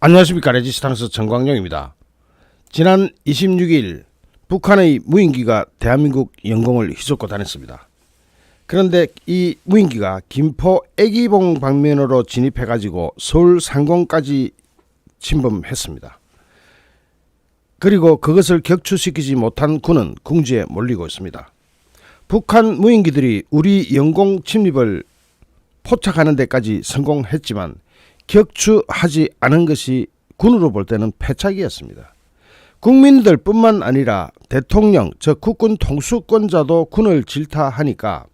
안녕하십니까 레지스탕스 정광용입니다. 지난 26일 북한의 무인기가 대한민국 영공을 휘젓고 다녔습니다. 그런데 이 무인기가 김포 애기봉 방면으로 진입해가지고 서울 상공까지 침범했습니다. 그리고 그것을 격추시키지 못한 군은 궁지에 몰리고 있습니다. 북한 무인기들이 우리 영공 침입을 포착하는 데까지 성공했지만 격추하지 않은 것이 군으로 볼 때는 패착이었습니다. 국민들뿐만 아니라 대통령, 즉 국군 통수권자도 군을 질타하니까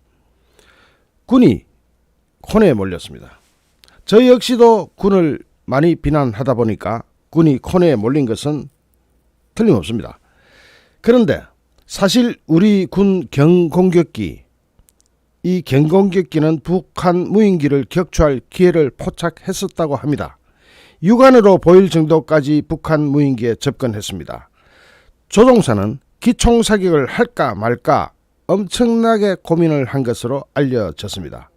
군이 혼에 몰렸습니다. 저 역시도 군을 많이 비난하다 보니까 군이 코너에 몰린 것은 틀림없습니다. 그런데 사실 우리 군 경공격기 이 경공격기는 북한 무인기를 격추할 기회를 포착했었다고 합니다. 육안으로 보일 정도까지 북한 무인기에 접근했습니다. 조종사는 기총 사격을 할까 말까 엄청나게 고민을 한 것으로 알려졌습니다.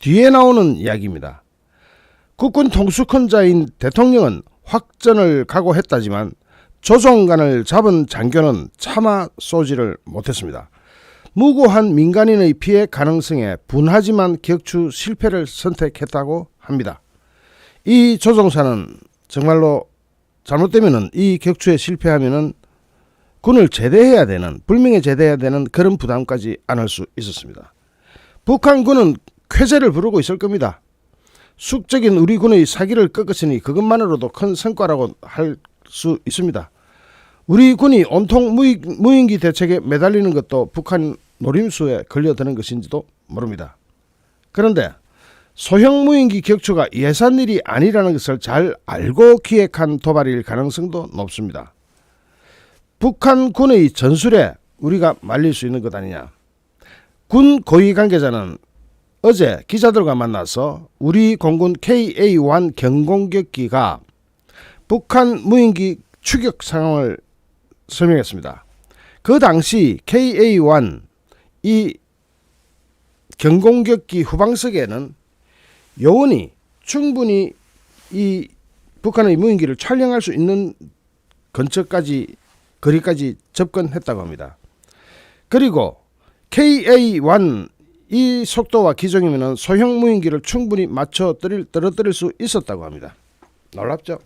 뒤에 나오는 이야기입니다. 국군 통수권자인 대통령은 확전을 각오했다지만 조종관을 잡은 장교는 차마 쏘지를 못했습니다. 무고한 민간인의 피해 가능성에 분하지만 격추 실패를 선택했다고 합니다. 이 조종사는 정말로 잘못되면은 이 격추에 실패하면은 군을 제대해야 되는 불명예 제대해야 되는 그런 부담까지 안을 수 있었습니다. 북한군은 쾌재를 부르고 있을 겁니다. 숙적인 우리 군의 사기를 꺾었으니 그것만으로도 큰 성과라고 할 수 있습니다. 우리 군이 온통 무인, 무인기 대책에 매달리는 것도 북한 노림수에 걸려드는 것인지도 모릅니다. 그런데 소형 무인기 격추가 예산 일이 아니라는 것을 잘 알고 기획한 도발일 가능성도 높습니다. 북한 군의 전술에 우리가 말릴 수 있는 것 아니냐. 군 고위 관계자는 어제 기자들과 만나서 우리 공군 KA-1 경공격기가 북한 무인기 추격 상황을 설명했습니다. 그 당시 KA-1 이 경공격기 후방석에는 요원이 충분히 이 북한의 무인기를 촬영할 수 있는 근처까지 거리까지 접근했다고 합니다. 그리고 KA-1 이 속도와 기종이면 소형 무인기를 충분히 맞춰 떨어뜨릴 수 있었다고 합니다. 놀랍죠?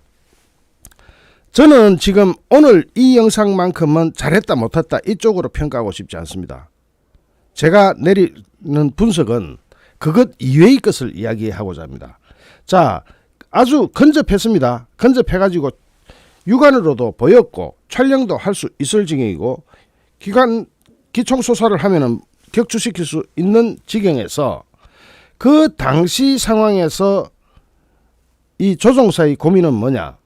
저는 지금 오늘 이 영상만큼은 잘했다 못했다 이쪽으로 평가하고 싶지 않습니다. 제가 내리는 분석은 그것 이외의 것을 이야기하고자 합니다. 자, 아주 근접했습니다. 근접해가지고 육안으로도 보였고 촬영도 할 수 있을 지경이고 기관 기총 소사를 하면은 격추시킬 수 있는 지경에서 그 당시 상황에서 이 조종사의 고민은 뭐냐?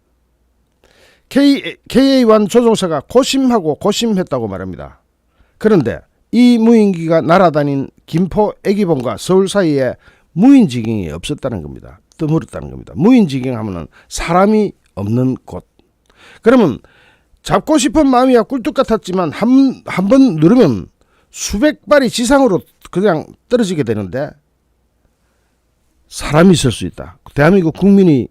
K, KA1 조종사가 고심하고 고심했다고 말합니다. 그런데 이 무인기가 날아다닌 김포 애기봉과 서울 사이에 무인지경이 없었다는 겁니다. 드물었다는 겁니다. 무인지경 하면은 사람이 없는 곳. 그러면 잡고 싶은 마음이야 꿀뚝 같았지만 한 한 번 누르면 수백 발이 지상으로 그냥 떨어지게 되는데 사람이 있을 수 있다. 대한민국 국민이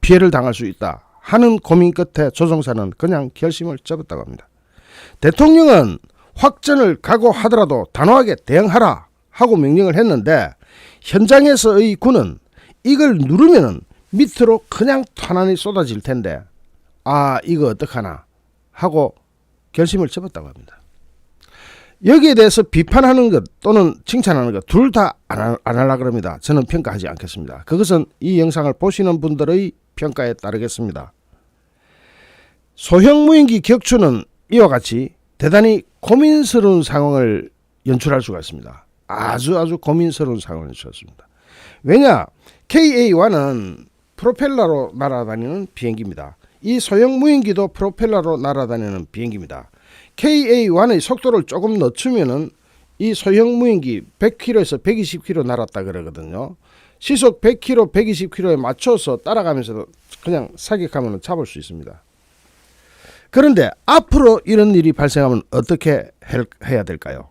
피해를 당할 수 있다. 하는 고민 끝에 조종사는 그냥 결심을 접었다고 합니다. 대통령은 확전을 각오하더라도 단호하게 대응하라 하고 명령을 했는데 현장에서의 군은 이걸 누르면은 밑으로 그냥 탄환이 쏟아질 텐데 아 이거 어떡하나 하고 결심을 접었다고 합니다. 여기에 대해서 비판하는 것 또는 칭찬하는 것 둘 다 안 하려 그럽니다. 저는 평가하지 않겠습니다. 그것은 이 영상을 보시는 분들의 평가에 따르겠습니다. 소형 무인기 격추는 이와 같이 대단히 고민스러운 상황을 연출할 수가 있습니다. 아주 아주 고민스러운 상황을 연출했습니다. 왜냐? KA-1은 프로펠러로 날아다니는 비행기입니다. 이 소형 무인기도 프로펠러로 날아다니는 비행기입니다. KA-1의 속도를 조금 늦추면은 이 소형 무인기 100km에서 120km 날았다 그러거든요. 시속 100km, 120km에 맞춰서 따라가면서 그냥 사격하면 잡을 수 있습니다. 그런데 앞으로 이런 일이 발생하면 어떻게 해야 될까요?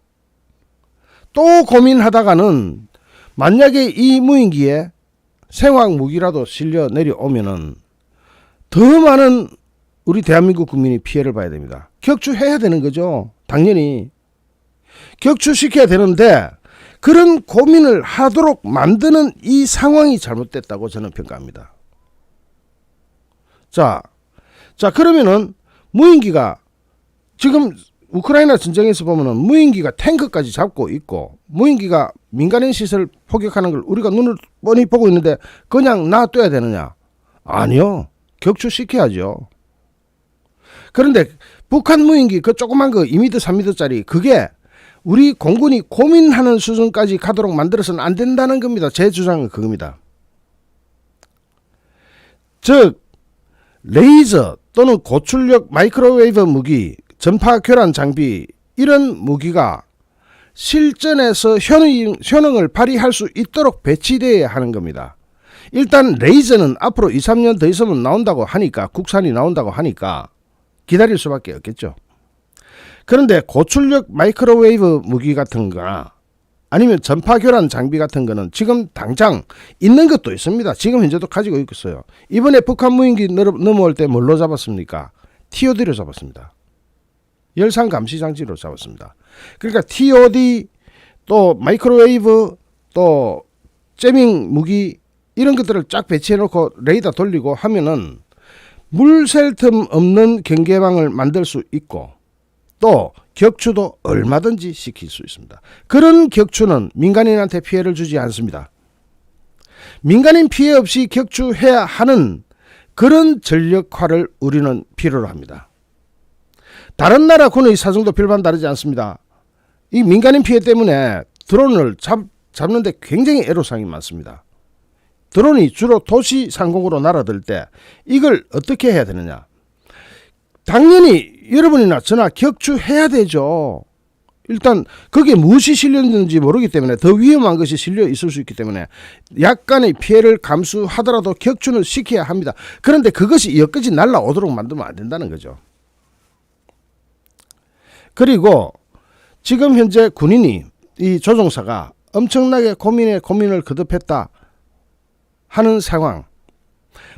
또 고민하다가는 만약에 이 무인기에 생화학 무기라도 실려 내려오면은 더 많은 우리 대한민국 국민이 피해를 봐야 됩니다. 격추해야 되는 거죠. 당연히 격추시켜야 되는데 그런 고민을 하도록 만드는 이 상황이 잘못됐다고 저는 평가합니다. 자, 자 그러면은 무인기가 지금 우크라이나 전쟁에서 보면은 무인기가 탱크까지 잡고 있고 무인기가 민간인 시설 포격하는 걸 우리가 눈을 뻔히 보고 있는데 그냥 놔둬야 되느냐? 아니요. 격추시켜야죠. 그런데 북한 무인기 그 조그만 거 2m 3m짜리 그게 우리 공군이 고민하는 수준까지 가도록 만들어서는 안 된다는 겁니다. 제 주장은 그겁니다. 즉 레이저 또는 고출력 마이크로웨이브 무기, 전파 교란 장비 이런 무기가 실전에서 효능, 효능을 발휘할 수 있도록 배치되어야 하는 겁니다. 일단 레이저는 앞으로 2, 3년 더 있으면 나온다고 하니까 국산이 나온다고 하니까 기다릴 수밖에 없겠죠. 그런데 고출력 마이크로웨이브 무기 같은 거나 아니면 전파 교란 장비 같은 거는 지금 당장 있는 것도 있습니다. 지금 현재도 가지고 있어요. 이번에 북한 무인기 넘어- 넘어올 때 뭘로 잡았습니까? TOD로 잡았습니다. 열상 감시 장치로 잡았습니다. 그러니까 TOD 또 마이크로웨이브 또 재밍 무기 이런 것들을 쫙 배치해 놓고 레이더 돌리고 하면은 물샐 틈 없는 경계망을 만들 수 있고 또 격추도 얼마든지 시킬 수 있습니다. 그런 격추는 민간인한테 피해를 주지 않습니다. 민간인 피해 없이 격추해야 하는 그런 전력화를 우리는 필요로 합니다. 다른 나라 군의 사정도 별반 다르지 않습니다. 이 민간인 피해 때문에 드론을 잡, 잡는데 굉장히 애로사항이 많습니다. 드론이 주로 도시 상공으로 날아들 때 이걸 어떻게 해야 되느냐? 당연히 여러분이나 저나 격추해야 되죠. 일단 거기에 무엇이 실렸는지 모르기 때문에 더 위험한 것이 실려 있을 수 있기 때문에 약간의 피해를 감수하더라도 격추는 시켜야 합니다. 그런데 그것이 여기까지 날라오도록 만들면 안 된다는 거죠. 그리고 지금 현재 군인이 이 조종사가 엄청나게 고민에 고민을 거듭했다 하는 상황.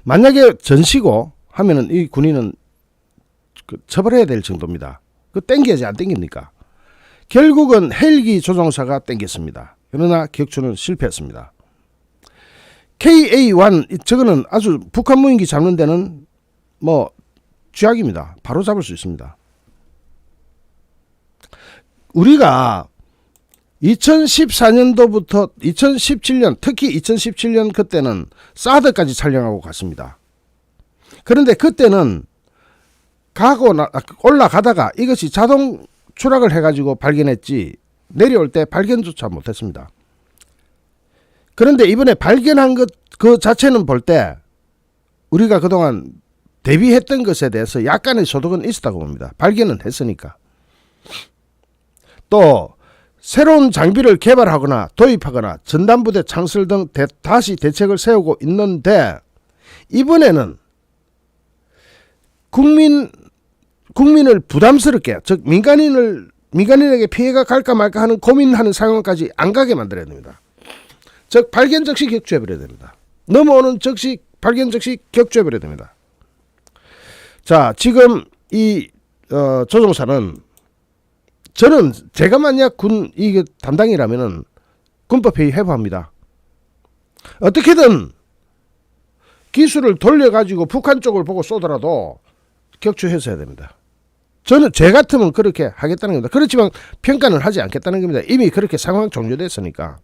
만약에 전시고 하면은 이 군인은 그 처벌해야 될 정도입니다. 그 땡겨야지 안 땡깁니까? 결국은 헬기 조종사가 땡겼습니다. 그러나 격추는 실패했습니다. KA-1 저거는 아주 북한 무인기 잡는 데는 뭐 쥐약입니다. 바로 잡을 수 있습니다. 우리가 2014년도부터 2017년 특히 2017년 그때는 사드까지 촬영하고 갔습니다. 그런데 그때는 가고 나, 올라가다가 이것이 자동 추락을 해가지고 발견했지 내려올 때 발견조차 못했습니다. 그런데 이번에 발견한 것 그 자체는 볼 때 우리가 그동안 대비했던 것에 대해서 약간의 소득은 있었다고 봅니다. 발견은 했으니까. 또 새로운 장비를 개발하거나 도입하거나 전담부대 창설 등 대- 다시 대책을 세우고 있는데 이번에는 국민 국민을 부담스럽게 즉 민간인을 민간인에게 피해가 갈까 말까 하는 고민하는 상황까지 안 가게 만들어야 됩니다. 즉 발견 즉시 격추해 버려야 됩니다. 넘어오는 즉시 발견 즉시 격추해 버려야 됩니다. 자 지금 이 어, 조종사는 저는 제가 만약 군 이게 담당이라면은 군법 회의 해부합니다. 어떻게든 기술을 돌려 가지고 북한 쪽을 보고 쏘더라도 격추해서 해야 됩니다. 저는 제 같으면 그렇게 하겠다는 겁니다. 그렇지만 평가는 하지 않겠다는 겁니다. 이미 그렇게 상황 종료됐으니까.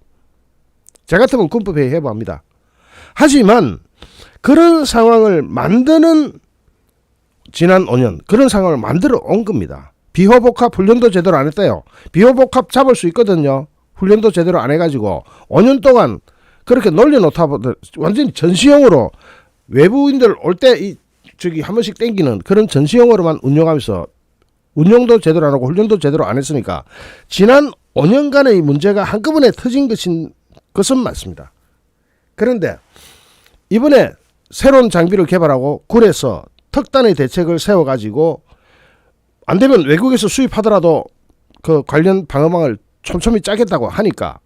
제 같으면 군법 회의 해부합니다. 하지만 그런 상황을 만드는 지난 5년 그런 상황을 만들어 온 겁니다. 비호복합 훈련도 제대로 안 했대요. 비호복합 잡을 수 있거든요. 훈련도 제대로 안 해가지고 5년 동안 그렇게 놀려놓다 보다 완전히 전시용으로 외부인들 올 때 이 저기 한 번씩 땡기는 그런 전시용으로만 운영하면서 운영도 제대로 안 하고 훈련도 제대로 안 했으니까 지난 5년간의 문제가 한꺼번에 터진 것인 것은 맞습니다. 그런데 이번에 새로운 장비를 개발하고 굴에서 특단의 대책을 세워가지고 안 되면 외국에서 수입하더라도 그 관련 방어망을 촘촘히 짜겠다고 하니까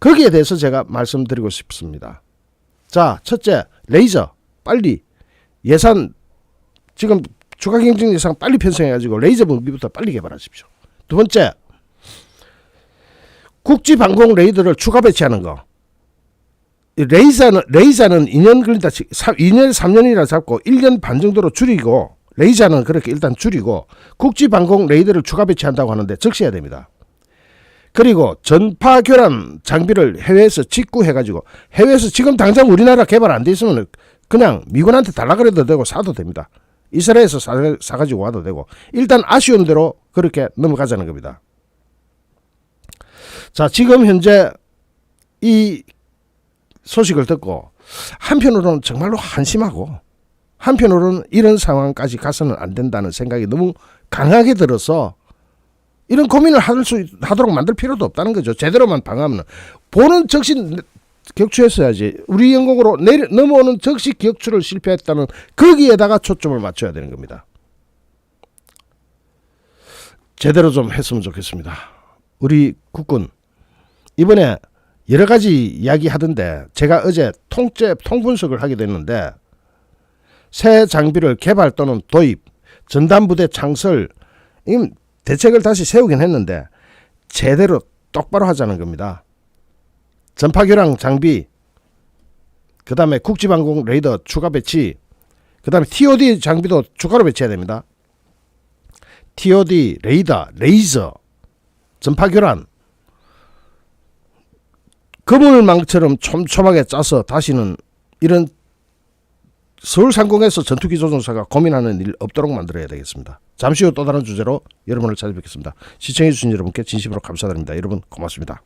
거기에 대해서 제가 말씀드리고 싶습니다. 자, 첫째, 레이저 빨리 예산 지금 추가 경쟁 예상 빨리 편성해가지고 레이저 무기부터 빨리 개발하십시오. 두 번째, 국지 방공 레이더를 추가 배치하는 거. 이 레이저는 레이저는 2년 걸린다. 2년 3년이라 잡고 1년 반 정도로 줄이고 레이저는 그렇게 일단 줄이고 국지 방공 레이더를 추가 배치한다고 하는데 적셔야 됩니다. 그리고 전파 교란 장비를 해외에서 직구해 가지고 해외에서 지금 당장 우리나라 개발 안 돼 있으면 그냥 미군한테 달라 그래도 되고 사도 됩니다. 이스라엘에서 사, 사가지고 와도 되고 일단 아쉬운 대로 그렇게 넘어가자는 겁니다. 자 지금 현재 이 소식을 듣고 한편으로는 정말로 한심하고 한편으로는 이런 상황까지 가서는 안 된다는 생각이 너무 강하게 들어서 이런 고민을 할 수 하도록 만들 필요도 없다는 거죠. 제대로만 방하면 보는 적신 격추했어야지. 우리 영공으로 내려 넘어오는 적시 격추를 실패했다는 거기에다가 초점을 맞춰야 되는 겁니다. 제대로 좀 했으면 좋겠습니다. 우리 국군 이번에 여러 가지 이야기 하던데 제가 어제 통째 통분석을 하게 됐는데 새 장비를 개발 또는 도입, 전담부대 창설 이 대책을 다시 세우긴 했는데 제대로 똑바로 하자는 겁니다. 전파교랑 장비, 그 다음에 국지방공 레이더 추가 배치, 그 다음에 TOD 장비도 추가로 배치해야 됩니다. TOD 레이더, 레이저, 전파교란, 그물망처럼 촘촘하게 짜서 다시는 이런 서울 상공에서 전투기 조종사가 고민하는 일 없도록 만들어야 되겠습니다. 잠시 후 또 다른 주제로 여러분을 찾아뵙겠습니다. 시청해주신 여러분께 진심으로 감사드립니다. 여러분 고맙습니다.